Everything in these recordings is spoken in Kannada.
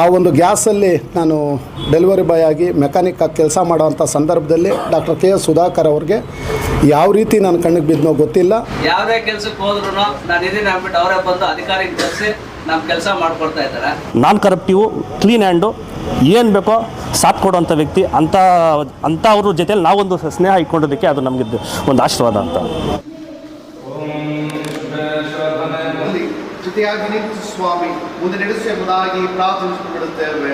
ಆ ಒಂದು ಗ್ಯಾಸಲ್ಲಿ ನಾನು ಡೆಲಿವರಿ ಬಾಯ್ ಆಗಿ ಮೆಕ್ಯಾನಿಕ್ ಆಗಿ ಕೆಲಸ ಮಾಡೋವಂಥ ಸಂದರ್ಭದಲ್ಲಿ ಡಾಕ್ಟರ್ ಕೆ ಎಸ್ ಸುಧಾಕರ್ ಅವ್ರಿಗೆ ಯಾವ ರೀತಿ ನನ್ನ ಕಣ್ಣಿಗೆ ಬಿದ್ದನೋ ಗೊತ್ತಿಲ್ಲ. ಯಾವುದೇ ಕೆಲಸಕ್ಕೆ ಹೋದ್ರು ನಾನು ಇದೀನಿ ಅಂದ್ಬಿಟ್ಟು ಅವರೇ ಬಂದು ಅಧಿಕಾರಿಗೆ ಕಳಿಸಿ ನಮ್ಮ ಕೆಲಸ ಮಾಡ್ಕೊಡ್ತಾ ಇದ್ದಾರೆ. ನಾನ್ ಕರಪ್ಟಿವು ಕ್ಲೀನ್ ಹ್ಯಾಂಡು ಏನು ಬೇಕೋ ಸಾಥ್ ಕೊಡುವಂಥ ವ್ಯಕ್ತಿ ಅಂಥ ಅಂಥವ್ರ ಜೊತೆಲಿ ನಾವೊಂದು ಸ್ನೇಹ ಇಟ್ಕೊಂಡಿದ್ದಕ್ಕೆ ಅದು ನಮಗೆ ಒಂದು ಆಶೀರ್ವಾದ ಅಂತ. ಜೊತೆಯಾಗಿ ನಿಂತು ಸ್ವಾಮಿ ಮುಂದೆ ನಡೆಸಿ ಎಂಬುದಾಗಿ ಪ್ರಾರ್ಥಿಸಿಕೊಳ್ಳುತ್ತೇವೆ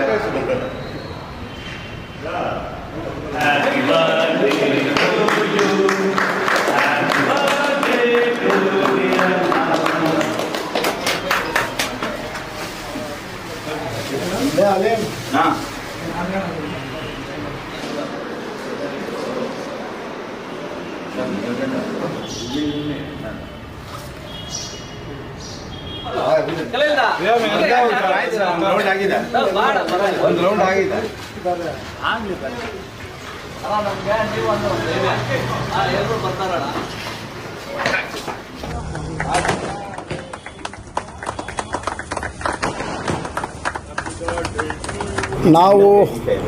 ನಾವು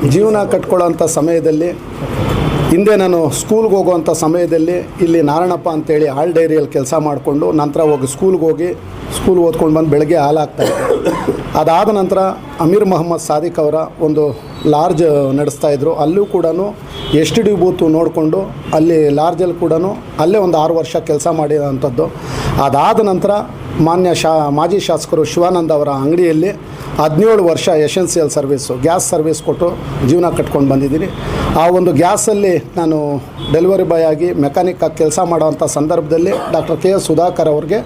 ಜೀವನ ಕಟ್ಕೊಳ್ಳೋಂಥ ಸಮಯದಲ್ಲಿ ಹಿಂದೆ ನಾನು ಸ್ಕೂಲ್ಗೆ ಹೋಗುವಂಥ ಸಮಯದಲ್ಲಿ ಇಲ್ಲಿ ನಾರಾಯಣಪ್ಪ ಅಂತೇಳಿ ಹಾಲ್ ಡೈರಿಯಲ್ಲಿ ಕೆಲಸ ಮಾಡಿಕೊಂಡು ನಂತರ ಹೋಗಿ ಸ್ಕೂಲ್ಗೆ ಹೋಗಿ ಸ್ಕೂಲ್ ಓದ್ಕೊಂಡು ಬಂದು ಬೆಳಗ್ಗೆ ಹಾಲು ಅದಾದ ನಂತರ ಅಮೀರ್ ಮೊಹಮ್ಮದ್ ಸಾದಿಕ್ ಅವರ ಒಂದು ಲಾರ್ಜ್ ನಡೆಸ್ತಾಯಿದ್ರು ಅಲ್ಲೂ ಕೂಡ ಟಿ ಡಿ ಬೂತು ನೋಡಿಕೊಂಡು ಅಲ್ಲಿ ಲಾರ್ಜಲ್ಲಿ ಕೂಡ ಅಲ್ಲೇ ಒಂದು ಆರು ವರ್ಷ ಕೆಲಸ ಮಾಡಿದಂಥದ್ದು ಅದಾದ ನಂತರ ಮಾನ್ಯ ಶಾ, ಮಾಜಿ ಶಾಸಕರು ಶಿವಾನಂದ ಅವರ ಅಂಗಡಿಯಲ್ಲಿ ಹದಿನೇಳು ವರ್ಷ ಎಸೆನ್ಸಿಯಲ್ ಸರ್ವಿಸು, ಗ್ಯಾಸ್ ಸರ್ವಿಸ್ ಕೊಟ್ಟು ಜೀವನ ಕಟ್ಕೊಂಡು ಬಂದಿದ್ದೀನಿ. ಆ ಒಂದು ಗ್ಯಾಸಲ್ಲಿ ನಾನು ಡೆಲಿವರಿ ಬಾಯ್ ಆಗಿ ಮೆಕ್ಯಾನಿಕ್ ಆಗಿ ಕೆಲಸ ಮಾಡೋವಂಥ ಸಂದರ್ಭದಲ್ಲಿ ಡಾಕ್ಟರ್ ಕೆ ಎಸ್ ಸುಧಾಕರ್ ಅವ್ರಿಗೆ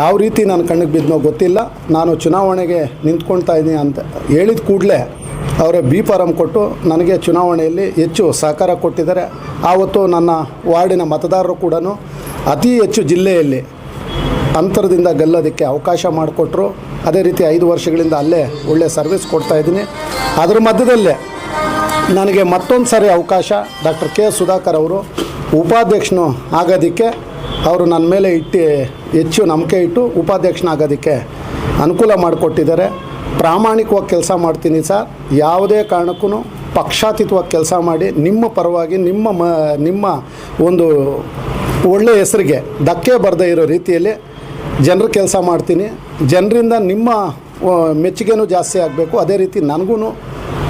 ಯಾವ ರೀತಿ ನನ್ನ ಕಣ್ಣಿಗೆ ಬಿದ್ದನೋ ಗೊತ್ತಿಲ್ಲ. ನಾನು ಚುನಾವಣೆಗೆ ನಿಂತ್ಕೊಳ್ತಾ ಇದ್ದೀನಿ ಅಂತ ಹೇಳಿದ ಕೂಡಲೇ ಅವರೇ ಬಿ ಫಾರಮ್ ಕೊಟ್ಟು ನನಗೆ ಚುನಾವಣೆಯಲ್ಲಿ ಹೆಚ್ಚು ಸಹಕಾರ ಕೊಟ್ಟಿದ್ದಾರೆ. ಆವತ್ತು ನನ್ನ ವಾರ್ಡಿನ ಮತದಾರರು ಕೂಡ ಅತಿ ಹೆಚ್ಚು ಜಿಲ್ಲೆಯಲ್ಲಿ ಅಂತರದಿಂದ ಗೆಲ್ಲೋದಕ್ಕೆ ಅವಕಾಶ ಮಾಡಿಕೊಟ್ರು. ಅದೇ ರೀತಿ ಐದು ವರ್ಷಗಳಿಂದ ಅಲ್ಲೇ ಒಳ್ಳೆ ಸರ್ವಿಸ್ ಕೊಡ್ತಾ ಇದ್ದೀನಿ. ಅದರ ಮಧ್ಯದಲ್ಲೇ ನನಗೆ ಮತ್ತೊಂದು ಸಾರಿ ಅವಕಾಶ ಡಾಕ್ಟರ್ ಕೆ ಸುಧಾಕರ್ ಅವರು ಉಪಾಧ್ಯಕ್ಷನು ಆಗೋದಕ್ಕೆ ಅವರು ನನ್ನ ಮೇಲೆ ಇಟ್ಟು ಹೆಚ್ಚು ನಂಬಿಕೆ ಇಟ್ಟು ಉಪಾಧ್ಯಕ್ಷನಾಗೋದಕ್ಕೆ ಅನುಕೂಲ ಮಾಡಿಕೊಟ್ಟಿದ್ದಾರೆ. ಪ್ರಾಮಾಣಿಕವಾಗಿ ಕೆಲಸ ಮಾಡ್ತೀನಿ ಸರ್. ಯಾವುದೇ ಕಾರಣಕ್ಕೂ ಪಕ್ಷಾತೀತವಾಗಿ ಕೆಲಸ ಮಾಡಿ ನಿಮ್ಮ ಪರವಾಗಿ ನಿಮ್ಮ ಮ, ನಿಮ್ಮ ಒಂದು ಒಳ್ಳೆಯ ಹೆಸರಿಗೆ ಧಕ್ಕೆ ಬರದೇ ಇರೋ ರೀತಿಯಲ್ಲಿ ಜನರ ಕೆಲಸ ಮಾಡ್ತೀನಿ. ಜನರಿಂದ ನಿಮ್ಮ ಮೆಚ್ಚುಗೆನೂ ಜಾಸ್ತಿ ಆಗಬೇಕು. ಅದೇ ರೀತಿ ನನಗೂ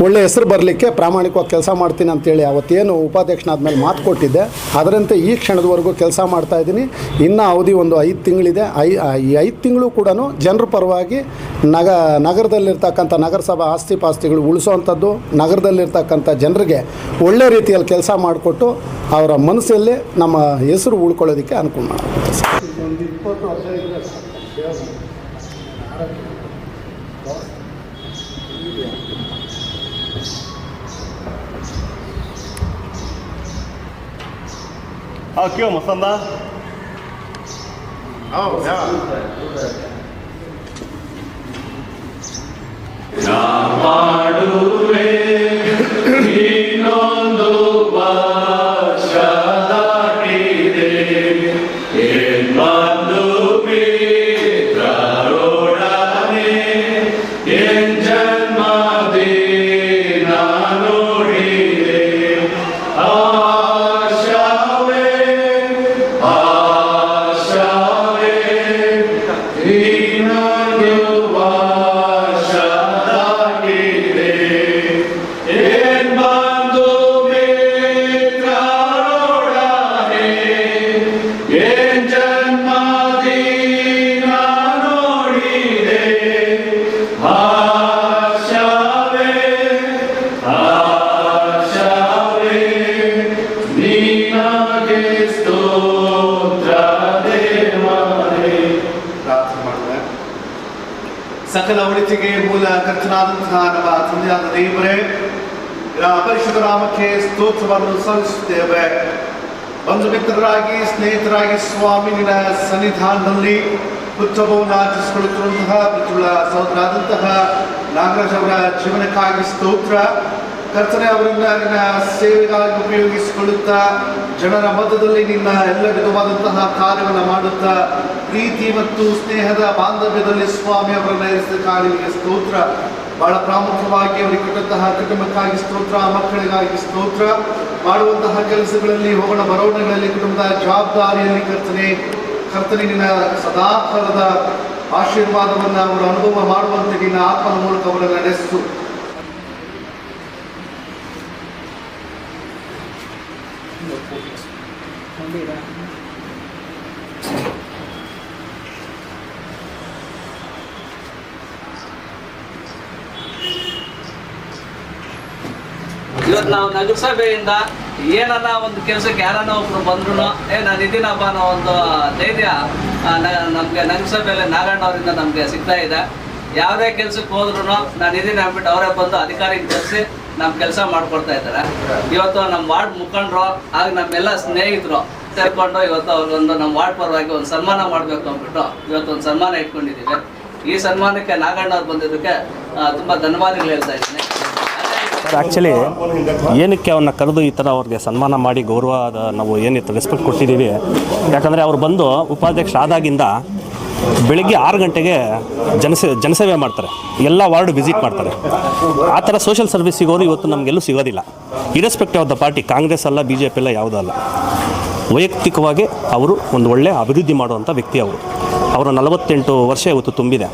ಒಳ್ಳೆಯ ಹೆಸರು ಬರಲಿಕ್ಕೆ ಪ್ರಾಮಾಣಿಕವಾಗಿ ಕೆಲಸ ಮಾಡ್ತೀನಿ ಅಂತೇಳಿ ಅವತ್ತೇನು ಉಪಾಧ್ಯಕ್ಷನಾದ್ಮೇಲೆ ಮಾತು ಕೊಟ್ಟಿದ್ದೆ. ಅದರಂತೆ ಈ ಕ್ಷಣದವರೆಗೂ ಕೆಲಸ ಮಾಡ್ತಾ ಇದ್ದೀನಿ. ಇನ್ನು ಅವಧಿ ಒಂದು ಐದು ತಿಂಗಳಿದೆ. ಐ ಈ ಐದು ತಿಂಗಳು ಕೂಡ ಜನರ ಪರವಾಗಿ ನಗ, ನಗರದಲ್ಲಿರ್ತಕ್ಕಂಥ ನಗರಸಭಾ ಆಸ್ತಿ ಪಾಸ್ತಿಗಳು ಉಳಿಸೋವಂಥದ್ದು, ನಗರದಲ್ಲಿರ್ತಕ್ಕಂಥ ಜನರಿಗೆ ಒಳ್ಳೆ ರೀತಿಯಲ್ಲಿ ಕೆಲಸ ಮಾಡಿಕೊಟ್ಟು ಅವರ ಮನಸ್ಸಲ್ಲಿ ನಮ್ಮ ಹೆಸರು ಉಳ್ಕೊಳ್ಳೋದಕ್ಕೆ ಅನುಕೂಲ ಸರ್. ಒಂದು ಇಪ್ಪತ್ತು ವರ್ಷ ಇದೆ ಹಾಂ ಕೇಳು ಮಸಂದ Oh, yeah. ಸಕಲ ಒಳಿತಿಗೆ ಮೂಲ ಕರ್ತನಾದಂತಹ ನಮ್ಮ ತಂದೆಯಾದ ದೇವರೇ ಪರಿಶುದ್ಧ ನಾಮಕ್ಕೆ ಸ್ತೋತ್ರವನ್ನು ಸಲ್ಲಿಸುತ್ತೇವೆ. ಬಂಧು ಮಿತ್ರರಾಗಿ, ಸ್ನೇಹಿತರಾಗಿ ಸ್ವಾಮಿ ನಿನ್ನ ಸನ್ನಿಧಾನದಲ್ಲಿ ಉತ್ಸವವನ್ನು ಆಚರಿಸಿಕೊಳ್ಳುತ್ತಿರುವಂತಹ ಪಿತೃಳ ಸಹೋದರಾದಂತಹ ನಾಗರಾಜ್ ಅವರ ಜೀವನಕ್ಕಾಗಿ ಸ್ತೋತ್ರ. ಕರ್ತನೆ ಅವರನ್ನ ನಿನ್ನ ಸೇವೆಗಾಗಿ ಉಪಯೋಗಿಸಿಕೊಳ್ಳುತ್ತಾ, ಜನರ ಮಧ್ಯದಲ್ಲಿ ನಿನ್ನ ಎಲ್ಲ ವಿಧವಾದಂತಹ ಕಾರ್ಯವನ್ನು ಮಾಡುತ್ತಾ, ಪ್ರೀತಿ ಮತ್ತು ಸ್ನೇಹದ ಬಾಂಧವ್ಯದಲ್ಲಿ ಸ್ವಾಮಿ ಅವರನ್ನ ಇರಿಸಿದ ಕಾಲಿಗೆ ಸ್ತೋತ್ರ. ಬಹಳ ಪ್ರಾಮುಖ್ಯವಾಗಿ ಅವರಿಗೆ ಕೊಟ್ಟಂತಹ ಕುಟುಂಬಕ್ಕಾಗಿ ಸ್ತೋತ್ರ, ಮಕ್ಕಳಿಗಾಗಿ ಸ್ತೋತ್ರ. ಮಾಡುವಂತಹ ಕೆಲಸಗಳಲ್ಲಿ, ಹೋಗೋಣ ಬರೋಣಗಳಲ್ಲಿ ಕುಟುಂಬದ ಜವಾಬ್ದಾರಿಯಲ್ಲಿ ಕರ್ತನೆ ಕರ್ತನೆ ನಿನ್ನ ಸದಾಕಾಲದ ಆಶೀರ್ವಾದವನ್ನು, ಅವರು ಅನುಭವ ಮಾಡುವಂತೆ ನಿನ್ನ ಆತ್ಮನ ಮೂಲಕ ಅವರನ್ನು ನಡೆಸು. ಇವತ್ತು ನಾವು ನಗರಸಭೆಯಿಂದ ಏನನ್ನ ಒಂದು ಕೆಲಸಕ್ಕೆ ಯಾರನ್ನ ಒಬ್ರು ಬಂದ್ರು ಏ, ನಾನು ಇದೀನಪ್ಪ ಅನ್ನೋ ಒಂದು ಧೈರ್ಯ ನಮಗೆ ನಗರಸಭೆಯಲ್ಲಿ ನಾರಾಯಣ ಅವರಿಂದ ನಮ್ಗೆ ಸಿಗ್ತಾ ಇದೆ. ಯಾವುದೇ ಕೆಲ್ಸಕ್ಕೆ ಹೋದ್ರು ನಾನು ಇದೀನಿ ಅಂದ್ಬಿಟ್ಟು ಅವರೇ ಬಂದು ಅಧಿಕಾರಿಗೆ ಕರೆಸಿ ನಮ್ಮ ಕೆಲಸ ಮಾಡ್ಕೊಡ್ತಾ ಇದ್ದಾರೆ. ಇವತ್ತು ನಮ್ಮ ವಾರ್ಡ್ ಮುಖಂಡರು, ಹಾಗೆ ನಮ್ಮೆಲ್ಲ ಸ್ನೇಹಿತರು ಸೇರ್ಕೊಂಡು ಇವತ್ತು ಅವ್ರಿಗೊಂದು ನಮ್ಮ ವಾರ್ಡ್ ಪರವಾಗಿ ಒಂದು ಸನ್ಮಾನ ಮಾಡಬೇಕು ಅಂದ್ಬಿಟ್ಟು ಇವತ್ತು ಒಂದು ಸನ್ಮಾನ ಇಟ್ಕೊಂಡಿದ್ದೀವಿ ಈ ಸನ್ಮಾನಕ್ಕೆ ನಾಗಣ್ಣ ಅವ್ರು ಬಂದಿದ್ದಕ್ಕೆ ತುಂಬಾ ಧನ್ಯವಾದಗಳು ಹೇಳ್ತಾ ಇದ್ದೀನಿ. ಆ್ಯಕ್ಚುಲಿ ಏನಕ್ಕೆ ಅವನ್ನ ಕರೆದು ಈ ಥರ ಅವ್ರಿಗೆ ಸನ್ಮಾನ ಮಾಡಿ ಗೌರವ ನಾವು ಏನಿತ್ತು ರೆಸ್ಪೆಕ್ಟ್ ಕೊಟ್ಟಿದ್ದೀವಿ. ಯಾಕಂದರೆ ಅವ್ರು ಬಂದು ಉಪಾಧ್ಯಕ್ಷ ಆದಾಗಿಂದ ಬೆಳಿಗ್ಗೆ ಆರು ಗಂಟೆಗೆ ಜನಸೇ, ಜನಸೇವೆ ಮಾಡ್ತಾರೆ. ಎಲ್ಲ ವಾರ್ಡ್ ವಿಸಿಟ್ ಮಾಡ್ತಾರೆ. ಆ ಥರ ಸೋಷಿಯಲ್ ಸರ್ವಿಸ್ ಸಿಗೋರು ಇವತ್ತು ನಮಗೆಲ್ಲೂ ಸಿಗೋದಿಲ್ಲ. Irrespective of the party Congress ಅಲ್ಲ ಬಿ ಜೆ ಪಿ ಎಲ್ಲ ಯಾವುದೂ ಅಲ್ಲ. ವೈಯಕ್ತಿಕವಾಗಿ ಅವರು ಒಂದು ಒಳ್ಳೆಯ ಅಭಿವೃದ್ಧಿ ಮಾಡುವಂಥ ವ್ಯಕ್ತಿ ಅವರು. ಅವರ ನಲವತ್ತೆಂಟು ವರ್ಷ ಇವತ್ತು ತುಂಬಿದೆ.